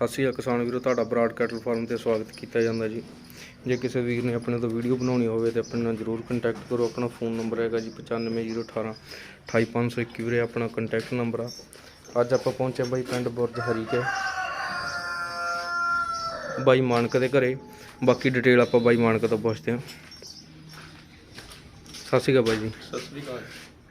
ਸਤਿ ਸ਼੍ਰੀ ਅਕਾਲ ਕਿਸਾਨ ਵੀਰੋ ਤੁਹਾਡਾ ਬਰਾਡ ਕੈਟਲ ਫਾਰਮ ਤੇ ਸਵਾਗਤ ਕੀਤਾ ਜਾਂਦਾ ਜੀ। ਜੇ ਕਿਸੇ ਵੀਰ ਨੇ ਆਪਣੇ ਤੋਂ ਵੀਡੀਓ ਬਣਾਉਣੀ ਹੋਵੇ ਤੇ ਆਪਣੇ ਨਾਲ ਜਰੂਰ ਕੰਟੈਕਟ ਕਰੋ। ਆਪਣਾ ਫੋਨ ਨੰਬਰ ਹੈਗਾ ਜੀ 95018 28521 ਵੀਰੇ ਆਪਣਾ ਕੰਟੈਕਟ ਨੰਬਰ ਆ। ਅੱਜ ਆਪਾਂ ਪਹੁੰਚੇ ਬਾਈ ਪਿੰਡ ਬੁਰਜ ਹਰੀਕੇ ਬਾਈ ਮਾਨਕ ਦੇ ਘਰੇ। ਬਾਕੀ ਡਿਟੇਲ ਆਪਾਂ ਬਾਈ ਮਾਨਕ ਤੋਂ ਪੁੱਛਦੇ ਹਾਂ। ਸਤਿ ਸ਼੍ਰੀ ਅਕਾਲ ਬਾਈ ਜੀ। ਸਤਿ ਸ੍ਰੀ ਅਕਾਲ।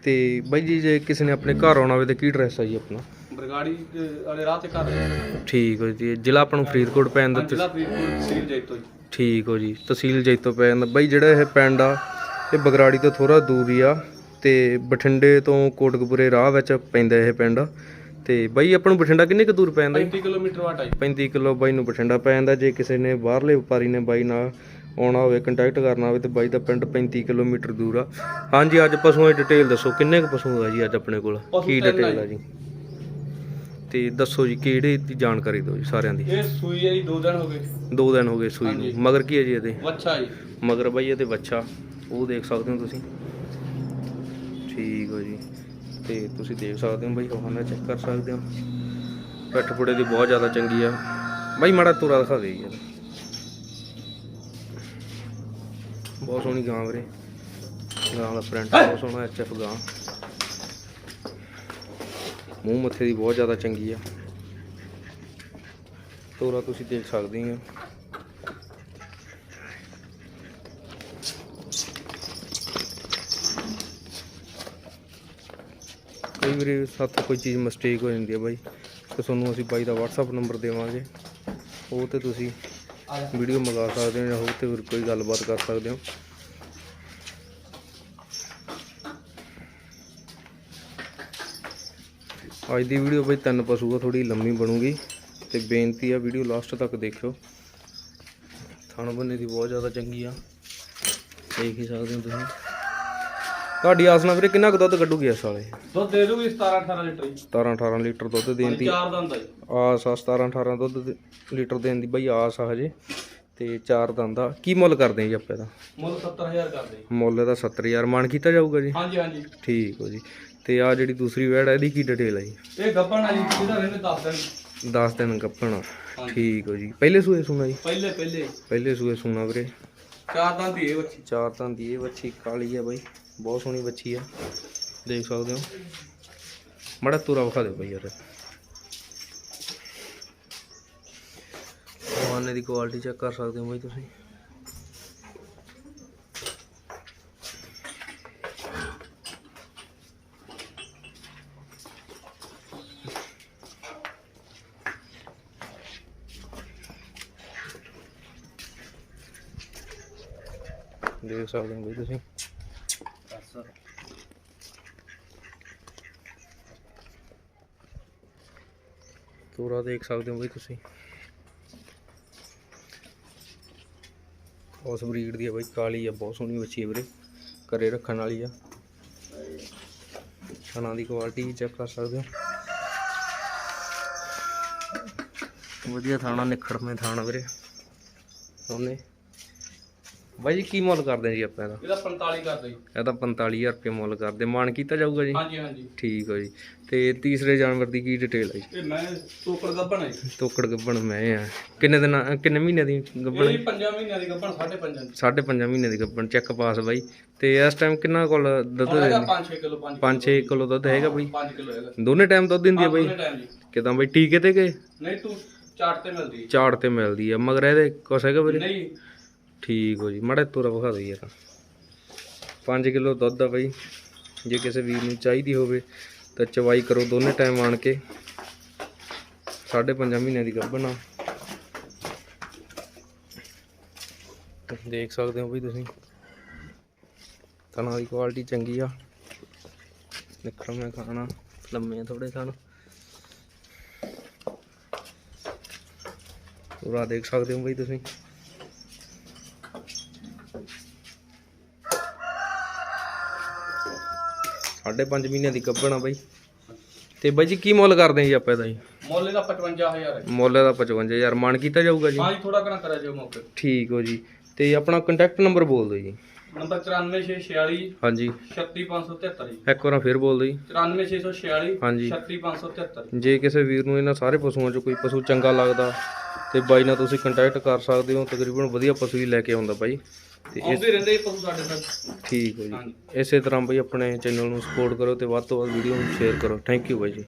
ਤੇ ਬਾਈ ਜੀ ਜੇ ਕਿਸੇ ਨੇ ਆਪਣੇ ਘਰ ਆਉਣਾ ਹੋਵੇ ਤੇ ਕੀ ਐਡਰੈਸ ਆ ਜੀ ਆਪਣਾ? ਬਰਗਾੜੀ ਦੇ ਵਾਲੇ ਰਾਹ ਤੇ ਘਰ ਹੈ। ਠੀਕ ਹੋ ਜੀ ਜ਼ਿਲ੍ਹਾ ਆਪਾਂ ਨੂੰ ਫਰੀਦਕੋਟ ਪੈ ਜਾਂਦਾ ਜ਼ਿਲ੍ਹਾ ਫਰੀਦਕੋਟ ਤਹਿਸੀਲ ਜੈਤੋ ਜੀ। ਠੀਕ ਹੋ ਜੀ ਤਹਿਸੀਲ ਜੈਤੋ ਪੈ ਜਾਂਦਾ ਬਾਈ ਜਿਹੜਾ ਇਹ ਪਿੰਡ ਆ ਇਹ ਬਗਰਾੜੀ ਤੋਂ ਥੋੜਾ ਦੂਰ ਹੀ ਆ ਤੇ ਬਠਿੰਡੇ ਤੋਂ ਕੋਟਕਪੂਰੇ ਰਾਹ ਵਿੱਚ ਪੈਂਦਾ ਇਹ ਪਿੰਡ। ਤੇ ਬਾਈ ਆਪਾਂ ਨੂੰ ਬਠਿੰਡਾ ਕਿੰਨੇ ਕੁ ਦੂਰ ਪੈ ਜਾਂਦਾ ਜੀ? 35 ਕਿਲੋਮੀਟਰ ਵਾਟ ਹੈ 35 ਕਿਲੋ ਬਾਈ ਨੂੰ ਬਠਿੰਡਾ ਪੈ ਜਾਂਦਾ ਜੇ ਕਿਸੇ ਨੇ ਬਾਹਰਲੇ ਵਪਾਰੀ ਨੇ ਬਾਈ ਨਾਲ ਆਉਣਾ ਹੋਵੇ ਕੰਟੈਕਟ ਕਰਨਾ ਹੋਵੇ ਤੇ ਬਾਈ ਦਾ ਪਿੰਡ 35 ਕਿਲੋਮੀਟਰ ਦੂਰ ਆ। ਹਾਂਜੀ ਅੱਜ ਪਸ਼ੂਆਂ ਦੀ ਡਿਟੇਲ ਦੱਸੋ ਕਿੰਨੇ ਕੁ ਪਸ਼ੂ ਆ ਜੀ ਅੱਜ ਆਪਣੇ ਕੋਲ? ਪਸ਼ੂ ਕੀ ਤਿੰਨ ਆ ਡਿਟੇਲ ਆ ਜੀ? ਤੇ ਦੱਸੋ ਜੀ ਕਿਹੜੇ ਦੀ ਜਾਣਕਾਰੀ ਦਿਓ ਜੀ ਸਾਰਿਆਂ ਦੀ? ਇਹ ਸੂਈ ਹੈ ਜੀ ਦੋ ਦਿਨ ਹੋ ਗਏ। ਦੋ ਦਿਨ ਹੋ ਗਏ ਸੂਈ ਹਾਂਜੀ। ਨੂੰ ਮਗਰ ਕੀ ਹੈ ਜੀ ਇਹਦੇ? ਵੱਛਾ ਜੀ। ਮਗਰ ਬਾਈ ਇਹਦੇ ਬੱਚਾ ਉਹ ਦੇਖ ਸਕਦੇ ਹੋ ਤੁਸੀਂ? ਠੀਕ ਹੋ ਜੀ। ਤੇ ਤੁਸੀਂ ਦੇਖ ਸਕਦੇ ਹੋ ਬਾਈ ਹਵਾਨਾ ਚੈੱਕ ਕਰ ਸਕਦੇ ਹੋ। ਪਿੱਠ ਪੁੜੇ ਦੀ ਬਹੁਤ ਜ਼ਿਆਦਾ ਚੰਗੀ ਆ। ਬਾਈ ਮਾੜਾ ਤੁਰਾ ਦਿਖਾ ਦੇ ਯਾਰ ਬਹੁਤ ਸੋਹਣੀ ਗਾਂ ਵੀਰੇ। ਗਾਂ ਦਾ ਪ੍ਰਿੰਟ ਬਹੁਤ ਸੋਹਣਾ ਐਚਐਫ ਗਾਂ। ਮੂੰਹ ਮੱਥੇ ਦੀ ਬਹੁਤ ਜ਼ਿਆਦਾ ਚੰਗੀ ਆ। ਤੋਰਾ ਤੁਸੀਂ ਦੇਖ ਸਕਦੇ ਹੋ ਕਈ ਵਾਰੀ ਸਾਥੋਂ ਕੋਈ ਚੀਜ਼ ਮਿਸਟੇਕ ਹੋ ਜਾਂਦੀ ਹੈ ਬਾਈ ਤੇ ਤੁਹਾਨੂੰ ਅਸੀਂ ਬਾਈ ਦਾ WhatsApp ਨੰਬਰ ਦੇਵਾਂਗੇ। ਉਹ ਤੇ ਤੁਸੀਂ ਵੀਡੀਓ ਮੰਗਾ ਸਕਦੇ ਹੋ ਜਾਂ ਉਹ ਤੇ ਕੋਈ ਗੱਲਬਾਤ ਕਰ ਸਕਦੇ ਹੋ। ਅੱਜ ਦੀ ਵੀਡੀਓ ਬਈ ਤਿੰਨ ਪਸ਼ੂ ਆ ਥੋੜੀ ਲੰਮੀ ਬਣੂਗੀ ਤੇ ਬੇਨਤੀ ਆ ਵੀਡੀਓ ਲਾਸਟ ਤੱਕ ਦੇਖਿਓ। ਥਣ ਬੰਨੇ ਦੀ ਬਹੁਤ ਜ਼ਿਆਦਾ ਚੰਗੀ ਆ। ਦੇਖ ਹੀ ਸਕਦੇ ਹੋ ਤੁਸੀਂ। ਤੁਹਾਡੀ ਆਸ ਨਾਲ ਵੀਰੇ ਕਿੰਨਾ ਕੁ ਦੁੱਧ ਕੱਢੂਗੀ ਇਸ ਵਾਲੇ ਦੁੱਧ ਦੇ ਦੂਗੀ 17 18 ਲੀਟਰ ਜੀ। 17 18 ਲੀਟਰ ਦੁੱਧ ਦੇਣ ਦੀ। ਚਾਰ ਦੰਦ ਆ ਜੀ। ਆਸ ਆ 17 18 ਦੁੱਧ ਦੇ- ਲੀਟਰ ਦੇਣ ਦੀ ਬਈ ਆਸ ਆ ਹਜੇ। ਤੇ ਚਾਰ ਦੰਦ ਆ। ਕੀ ਮੁੱਲ ਕਰਦੇ ਜੀ ਆਪਾਂ ਇਹਦਾ ਮੁੱਲ 70000 ਕਰਦੇ ਮੁੱਲ ਇਹਦਾ 70000 ਮਾਨ ਕੀਤਾ ਜਾਊਗਾ ਜੀ? ਹਾਂਜੀ ਹਾਂਜੀ। ਠੀਕ ਹੋ ਜੀ। ਤੇ ਆ ਜਿਹੜੀ ਦੂਸਰੀ ਵੈੜ ਆ ਇਹਦੀ ਕੀ ਡਿਟੇਲ ਆ ਜੀ? ਇਹ ਗੱਬਣ ਆ ਜੀ ਇਹਦਾ ਰਹਿੰਦੇ 10 ਦਿਨ। 10 ਦਿਨ ਹਾਂਜੀ। ਠੀਕ ਹੋ ਜੀ। ਪਹਿਲੇ ਸੂਏ ਸੁਣਾ ਜੀ? ਪਹਿਲੇ ਪਹਿਲੇ। ਪਹਿਲੇ ਸੂਏ ਸੁਣਾ ਵੀਰੇ। ਚਾਰ ਦੰਦ ਹੀ ਇਹ ਵੱਛੀ। ਚਾਰ ਦੰਦ ਦੀ ਇਹ ਬੱਚੀ ਕਾਲੀ ਆ ਬਾਈ। ਬਹੁਤ ਸੋਹਣੀ ਬੱਚੀ ਆ। ਦੇਖ ਸਕਦੇ ਹੋ। ਮੜਾ ਤੁਰਾ ਵਿਖਾ ਦਿਓ ਬਾਈ ਯਾਰ। ਵਾਨੇ ਦੀ ਕੁਆਲਿਟੀ ਚੈੱਕ ਕਰ ਸਕਦੇ ਹੋ ਬਾਈ ਤੁਸੀਂ। ਦੇਖ ਸਕਦੇ ਹੋ ਤੁਸੀਂ। ਤੋਰਾ ਦੇਖ ਸਕਦੇ ਹੋ ਬਈ ਤੁਸੀਂ। ਉਸ ਬਰੀਡ ਦੀ ਆ ਬਈ, ਕਾਲੀ ਆ, ਬਹੁਤ ਸੋਹਣੀ ਬੱਚੀ ਹੈ ਵੀਰੇ, ਘਰੇ ਰੱਖਣ ਵਾਲੀ ਆ। ਖਾਣਾ ਦੀ ਕੁਆਲਿਟੀ ਵੀ ਚੈੱਕ ਕਰ ਸਕਦੇ ਹੋ। ਵਧੀਆ ਥਾਣਾ, ਨਿਖੜਵੇਂ ਥਾਣਾ ਵੀਰੇ ਉਹਨੇ ਬਾਈ ਜੀ ਕੀ ਮੁੱਲ ਕਰਦੇ ਜੀ ਆਪਾਂ ਇਹਦਾ? ਇਹਦਾ 45 ਕਰਦੇ ਜੀ। ਇਹਦਾ 45000 ਰੁਪਏ ਮੁੱਲ ਕਰਦੇ। ਮਾਨ ਕੀਤਾ ਜਾਊਗਾ ਜੀ? ਹਾਂਜੀ ਹਾਂਜੀ। ਠੀਕ ਹੋ ਜੀ। ਤੇ ਤੀਸਰੇ ਜਾਨਵਰ ਦੀ ਕੀ ਡਿਟੇਲ ਹੈ ਜੀ? ਇਹ ਮੈਂ ਟੋਕਰ ਗੱਬਣ ਹੈ ਜੀ। ਤੋਕੜ ਗੱਬਣ ਮੈਂ ਆ। ਕਿੰਨੇ ਦਿਨ ਕਿੰਨੇ ਮਹੀਨੇ ਦੀ ਗੱਬਣ ਇਹ ਵੀ ਪੰਜਾਂ ਮਹੀਨਿਆਂ ਦੀ ਸਾਢੇ ਪੰਜਾਂ ਦੀ। ਸਾਢੇ ਪੰਜਾਂ ਮਹੀਨੇ ਦੀ ਗੱਬਣ ਚੈੱਕ ਪਾਸ ਬਾਈ। ਤੇ ਇਸ ਟਾਈਮ ਕਿੰਨਾ ਕੋਲ ਦੁੱਧ ਹੁਣ ਹੈਗਾ ਦਿੰਦੀ 5-6 ਕਿਲੋ 5 5-6 ਕਿਲੋ ਦੁੱਧ ਹੈਗਾ ਬਾਈ। 5 ਕਿਲੋ ਹੈਗਾ। ਦੋਨੇ ਟਾਈਮ ਦੁੱਧ ਦਿੰਦੀ ਆ ਬਾਈ? ਦੋਨੇ ਟਾਈਮ ਜੀ। ਕਿਦਾਂ ਬਾਈ? ਟੀਕੇ ਤੇ ਗਏ? ਨਹੀਂ ਤੂੰ ਚਾਟ ਤੇ ਮਿਲਦੀ ਝਾੜ ਤੇ ਮਿਲਦੀ ਆ। ਮਗਰ ਇਹਦੇ ਕੁਛ ਹੈਗਾ ਵੀਰੇ? ਨਹੀਂ ਠੀਕ ਹੋ ਜੀ, ਮਾੜਾ ਤੋਰਾ ਵਿਖਾ ਦਿਓ ਯਾਰ 5 ਕਿਲੋ ਦੁੱਧ ਆ ਬਾਈ, ਜੇ ਕਿਸੇ ਵੀਰ ਨੂੰ ਚਾਹੀਦੀ ਹੋਵੇ ਤਾਂ ਚਵਾਈ ਕਰੋ ਦੋਨੇ ਟਾਈਮ ਆਣ ਕੇ। ਸਾਢੇ ਪੰਜਾਂ ਮਹੀਨਿਆਂ ਦੀ ਗੱਭਣ ਆ। ਦੇਖ ਸਕਦੇ ਹੋ ਬਈ ਤੁਸੀਂ। ਤਣਾ ਦੀ ਕੁਆਲਿਟੀ ਚੰਗੀ ਆ। ਨਿਖੜ ਮੈਂ ਖਾਣਾ, ਲੰਮੇ ਥੋੜੇ ਥਣ ਪੂਰਾ ਦੇਖ ਸਕਦੇ ਹੋ ਬਈ ਤੁਸੀਂ। ਸਾਢੇ ਪੰਜ ਮਹੀਨਿਆਂ ਦੀ ਗੱਭਣ ਆ ਬਾਈ। ਤੇ ਬਾਈ ਜੀ ਕੀ ਮੁੱਲ ਕਰਦੇ ਜੀ ਆਪਾਂ ਇਹਦਾ ਜੀ? ਮੁੱਲ ਇਹਦਾ 55000 ਹੈ ਮੁੱਲ ਇਹਦਾ 55000 ਮਨ ਕੀਤਾ ਜਾਊਗਾ ਜੀ? ਹਾਂਜੀ ਥੋੜਾ ਘਣਾ ਕਰਿਆ ਜੋ ਮੌਕੇ ਠੀਕ ਹੋ ਜੀ। ਤੇ ਆਪਣਾ ਕੰਟੈਕਟ ਨੰਬਰ ਬੋਲ ਦਿਓ ਜੀ। ਨੰਬਰ 94646 ਹਾਂਜੀ। 36573 ਜੀ। ਇੱਕ ਵਾਰ ਫਿਰ ਬੋਲ ਦਿਓ ਜੀ। 94646 ਹਾਂਜੀ। 36573 ਜੇ। ਕਿਸੇ ਵੀਰ ਨੂੰ ਇਹਨਾਂ ਸਾਰੇ ਪਸ਼ੂਆਂ 'ਚੋਂ ਕੋਈ ਪਸ਼ੂ ਚੰਗਾ ਲੱਗਦਾ ਤੇ ਬਾਈ ਨਾਲ ਤੁਸੀਂ ਕੰਟੈਕਟ ਕਰ ਸਕਦੇ ਹੋ। ਤਕਰੀਬਨ ਵਧੀਆ ਪਸ਼ੂ ਹੀ ਲੈ ਕੇ ਆਉਂਦਾ ਬਾਈ। ਤੇ ਇਸ ਆਉਂਦੇ ਰਹਿੰਦੇ ਜੀ ਪਸ਼ੂ ਸਾਡੇ ਕੋਲ ਠੀਕ ਹੈ ਜੀ। ਹਾਂਜੀ। ਇਸੇ ਤਰ੍ਹਾਂ ਬਾਈ ਆਪਣੇ ਚੈਨਲ ਨੂੰ ਸਪੋਰਟ ਕਰੋ ਤੇ ਵੱਧ ਤੋਂ ਵੱਧ ਵੀਡੀਓ ਨੂੰ ਸ਼ੇਅਰ ਕਰੋ। ਥੈਂਕ ਯੂ ਬਾਈ ਜੀ।